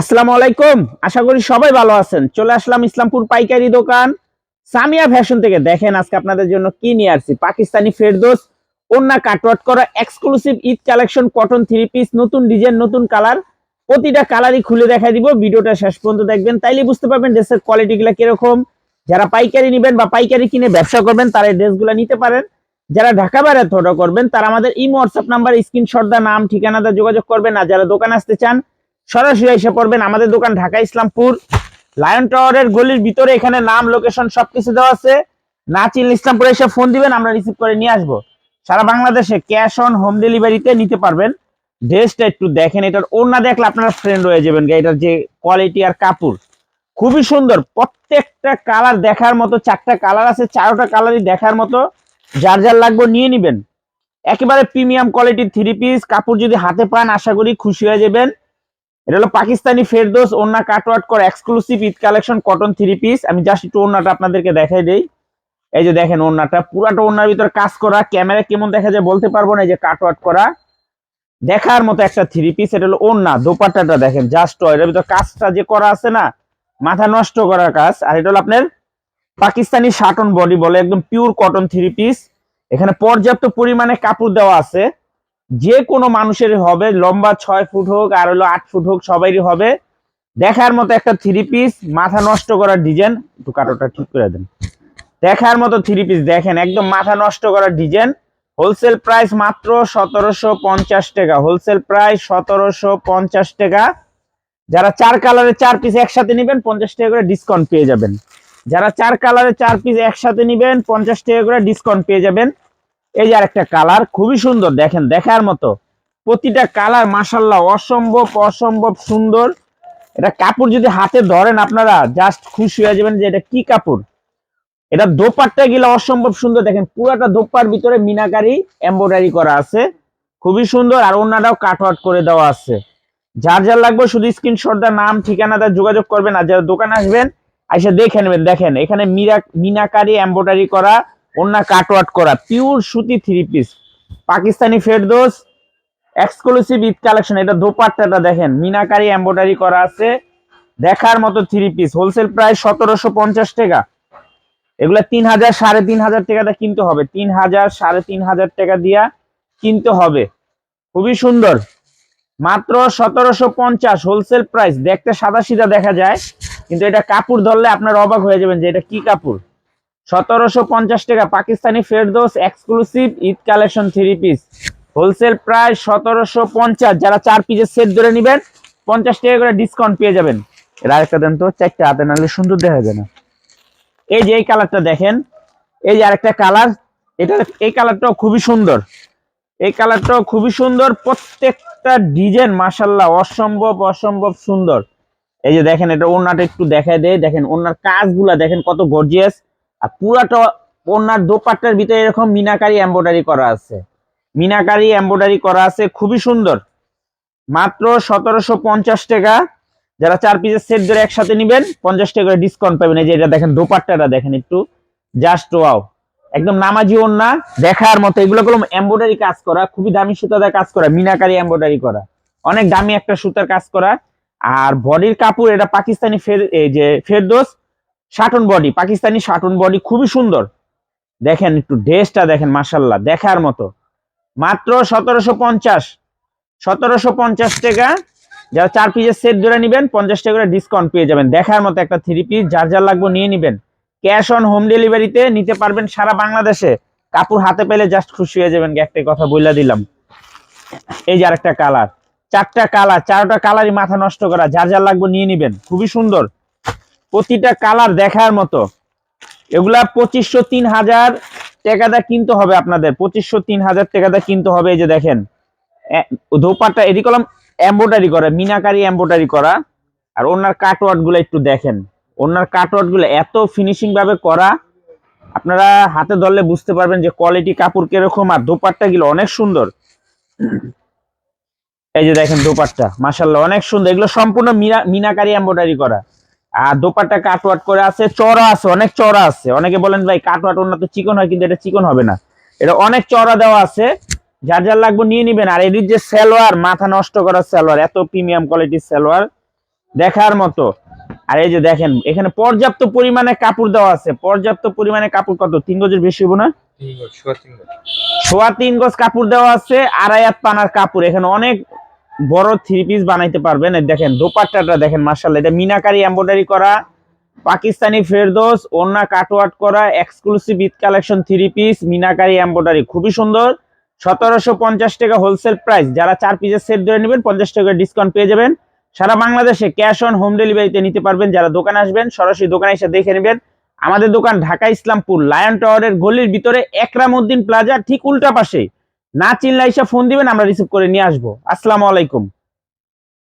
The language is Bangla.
আসসালামু আলাইকুম। আশা করি সবাই ভালো আছেন। চলে আসলাম ইসলামপুর পাইকারি দোকান। সামিয়া ফ্যাশন থেকে দেখেন আজকে আপনাদের জন্য কি নিয়ে আসছি। পাকিস্তানি ফেরদোস, ওন্না কাটওয়াট করা exclusive Eid collection cotton three piece নতুন ডিজাইন নতুন কালার প্রতিটা কালারই খুলে দেখা দিব। ভিডিওটা শেষ পর্যন্ত দেখবেন। তাইলে বুঝতে পারবেন ড্রেসের কোয়ালিটিগুলো কীরকম। যারা পাইকারি নেবেন বা পাইকারি কিনে ব্যবসা করবেন, তারা এই ড্রেসগুলো নিতে পারেন। যারা ঢাকা বাইরে অর্ডার করবেন, তারা আমাদের ইমো হোয়াটসঅ্যাপ নাম্বার স্ক্রিনশট দা নাম ঠিকানাটা যোগাযোগ করবেন। আর যারা দোকানে আসতে চান সরাসরি এসে পড়বেন আমাদের দোকান ঢাকা ইসলামপুর। লায়ন টাওয়ারের গলির ভিতরে এখানে নাম লোকেশন সবকিছু দেওয়া আছে। না চিনলে ইসলামপুরে এসে ফোন দিবেন, আমরা রিসিভ করে নিয়ে আসব। সারা বাংলাদেশে ক্যাশ অন হোম ডেলিভারিতে নিতে পারবেন। ড্রেসটা একটু দেখেন, এটার ওড়না দেখলে আপনারা ফ্রেন্ড হয়ে যাবেন এটার যে কোয়ালিটি আর কাপড়। খুবই সুন্দর, প্রত্যেকটা কালার দেখার মতো, চারটা কালার আছে, চারোটা কালারই দেখার মতো। যার যার লাগবে নিয়ে নিবেন। একেবারে প্রিমিয়াম কোয়ালিটির থ্রি পিস কাপড় যদি হাতে পান, আশা করি খুশি হয়ে যাবেন। এটা হলো পাকিস্তানি ফেরদোস ওন্না কাটওয়াট করা exclusive Eid collection cotton three piece আমি জাস্ট একটু ওন্নাটা আপনাদেরকে দেখাই দেই। এই যে দেখেন ওন্নাটা পুরাটা ওন্নার ভিতর কাজ করা। ক্যামেরা কেমন দেখা যায় বলতে পারব না, এই যে কাটওয়াট করা। দেখার মতো একটা থ্রি পিস এটা হলো ওন্না দোপাট্টাটা দেখেন জাস্ট এটার ভিতর কাজটা যে করা আছে না, মাথা নষ্ট করার কাজ। আর এটা হলো আপনার পাকিস্তানি শার্টন বডি বলে, একদম পিওর কটন থ্রি পিস এখানে পর্যাপ্ত পরিমাণে কাপড় দেওয়া আছে। যে কোনো মানুষের হবে, লম্বা ছয় ফুট হোক, আর হলো আট ফুট হোক সবারই হবে। দেখার মতো একটা থ্রি পিস মাথা নষ্ট করার ডিজাইন একটু কাটোটা ঠিক করে দেন। দেখার মতো থ্রি পিস দেখেন, একদম মাথা নষ্ট করার ডিজাইন হোলসেল প্রাইস মাত্র সতেরোশো পঞ্চাশ টাকা। হোলসেল প্রাইস সতেরোশো পঞ্চাশ টাকা। যারা চার কালারের চার পিস একসাথে নেবেন, পঞ্চাশ টাকা করে ডিসকাউন্ট পেয়ে যাবেন। যারা চার কালারের চার পিস একসাথে নেবেন, পঞ্চাশ টাকা করে ডিসকাউন্ট পেয়ে যাবেন। এই যে আরেকটা কালার, খুবই সুন্দর, দেখেন, দেখার মতো। প্রতিটা কালার মাসাল্লাহ অসম্ভব অসম্ভব সুন্দর। এটা কাপড় যদি হাতে ধরেন আপনারা, জাস্ট খুশি হয়ে যাবেন যে এটা কি কাপড়। এটা দোপাট্টা গেলে অসম্ভব সুন্দর, দেখেন, পুরাটা দোপার ভিতরে মিনাকারি এমব্রয়ডারি করা আছে। খুবই সুন্দর, আর অন্যটাও কাট আউট করে দেওয়া আছে। যার যার লাগবে শুধু স্ক্রিনশট দা নাম ঠিকানাটা যোগাযোগ করবেন, আর যারা দোকানে আসবেন এসে দেখে নেবেন, দেখেন, এখানে মিরা মিনাকারি এমব্রয়ডারি করা অন্য কাটওয়াট করা পিওর সুতি three piece Pakistani Firdous exclusive Eid collection এটা দোপাট্টাটা দেখেন, মিনাকারি এমব্রয়ডারি করা আছে, দেখার মতো থ্রি পিস হোলসেল প্রাইস সতেরোশো পঞ্চাশ টাকা। এগুলা তিন হাজার, সাড়ে তিন হাজার টাকাটা কিনতে হবে। তিন হাজার, সাড়ে তিন হাজার টাকা দিয়া কিনতে হবে। খুবই সুন্দর। মাত্র সতেরোশো পঞ্চাশ হোলসেল প্রাইস দেখতে সাদা সিধা দেখা যায়, কিন্তু এটা কাপড় ধরলে আপনার অবাক হয়ে যাবেন যে এটা কি কাপড়। সতেরোশো পঞ্চাশ টাকা Pakistani Firdous exclusive Eid collection three piece wholesale প্রায় সতেরোশো পঞ্চাশ। যারা চার পিসের সেট ধরে নেবেন, পঞ্চাশ টাকা করে ডিসকাউন্ট পেয়ে যাবেন। এর আরেকটা দেন তো, চারটা হাতে নাহলে সুন্দর দেখা যায় না। এই যে এই কালারটা দেখেন, এই যে আরেকটা কালার এটা এই কালারটাও খুবই সুন্দর। এই কালারটাও খুবই সুন্দর, প্রত্যেকটা ডিজাইন মাসাল্লাহ অসম্ভব অসম্ভব সুন্দর। এই যে দেখেন, এটা ওনাটা একটু দেখায় দেয়। দেখেন ওনার কাজগুলা দেখেন কত গর্জিয়াস আর পুরাটা ওনার দোপাট্টার ভিতরে এরকম মিনাকারি এমব্রয়ডারি করা আছে। মিনাকারি এমব্রয়ডারি করা আছে, খুবই সুন্দর। মাত্র সতেরোশো পঞ্চাশ টাকা। যারা চার পিসের সেট ধরে একসাথে নেবেন, পঞ্চাশ টাকা করে ডিসকাউন্ট পাবেন। এই যে এটা দেখেন, দোপাট্টাটা দেখেন একটু। জাস্ট ওয়াও একদম নামাজি ওন্না দেখার মতো। এগুলো গুলো এমব্রয়ডারি কাজ করা, খুবই দামি সুতা দিয়ে কাজ করা, মিনাকারি এমব্রয়ডারি করা। অনেক দামি একটা সুতার কাজ করা। আর বডির কাপড়, এটা পাকিস্তানি ফের এই যে Firdous satin body Pakistani satin body খুবই সুন্দর। দেখেন একটু ড্রেসটা দেখেন মাসাল্লাহ দেখার মতো। মাত্র সতেরোশো পঞ্চাশ। সতেরোশো পঞ্চাশ টাকা, যারা চার পিসের সেট ধরে নেবেন, পঞ্চাশ টাকা করে ডিসকাউন্ট পেয়ে যাবেন। দেখার মতো একটা থ্রি পিস যার যার লাগবে নিয়ে নেবেন। ক্যাশ অন হোম ডেলিভারিতে নিতে পারবেন সারা বাংলাদেশে। কাপড় হাতে পেলে জাস্ট খুশি হয়ে যাবেন একটা কথা বইলা দিলাম। এই যে আরেকটা কালার চারটা কালার চারটা কালারই মাথা নষ্ট করা, যার যার লাগবে নিয়ে নিবেন। খুবই সুন্দর। প্রতিটা কালার দেখার মতো। এগুলা পঁচিশশো তিন হাজার টাকাটা কিনতে হবে আপনাদের। পঁচিশশো তিন হাজার টাকাটা কিনতে হবে, এই যে দেখেন। ধোপাটা এটি কলম এম্বোটারি করা, মিনাকারি এম্বোটারি করা। আর ওনার কাটওয়ার্ডগুলো একটু দেখেন। ওনার কাটওয়ার্ডগুলো এত ফিনিশিং ভাবে করা, আপনারা হাতে ধরলে বুঝতে পারবেন যে কোয়ালিটি কাপড় কীরকম আর দোপাট্টা গুলো অনেক সুন্দর। এই যে দেখেন দোপাট্টা মাসাল্লাহ অনেক সুন্দর। এগুলো সম্পূর্ণ মিনা, মিনাকারি এম্বোটারি করা। আর দোপাট্টা কাটওয়াট করে আছে চড়া আছে অনেক চড়া আছে। অনেকে বলেন ভাই কাটওয়াট অন্য তো চিকন হয় কিন্তু এটা চিকন হবে না। এটা অনেক চড়া দেওয়া আছে। যার যার লাগবে নিয়ে নিবেন। আর এটির যে সালোয়ার মাথা নষ্ট করা সালোয়ার এত প্রিমিয়াম কোয়ালিটির সালোয়ার দেখার মতো। আর এই যে দেখেন এখানে পর্যাপ্ত পরিমাণে কাপড় দেওয়া আছে। পর্যাপ্ত পরিমাণে কাপড় কত? তিন গজের বেশি হব না? তিন গজ সোয়া তিন গজ। সোয়া তিন গজ কাপড় দেওয়া আছে আড়াই হাত পানার কাপড়। এখানে অনেক বড় থ্রি পিস বানাইতে পারবেন। দেখেন, দোপাট্টাটা দেখেন মার্শাল্লাহ এটা মিনাকারি এমব্রয়ডারি করা, পাকিস্তানি ফেরদোস ওন্না কাটওয়ার্ট করা exclusive Eid collection three piece meenakari embroidery খুবই সুন্দর। সতেরোশো পঞ্চাশ টাকা হোলসেল প্রাইস যারা চার পিসের সেট ধরে নেবেন, পঞ্চাশ টাকা ডিসকাউন্ট পেয়ে যাবেন। সারা বাংলাদেশে ক্যাশ অন হোম ডেলিভারিতে নিতে পারবেন। যারা দোকানে আসবেন, সরাসরি দোকানে এসে দেখে নেবেন। আমাদের দোকান ঢাকা ইসলামপুর লায়ন টাওয়ারের গলির ভিতরে একরামউদ্দিন প্লাজা ঠিক উল্টা পাশে। না চিনলে এসে ফোন দিবেন আমরা রিসিভ করে নিয়ে আসব। আসসালামু আলাইকুম।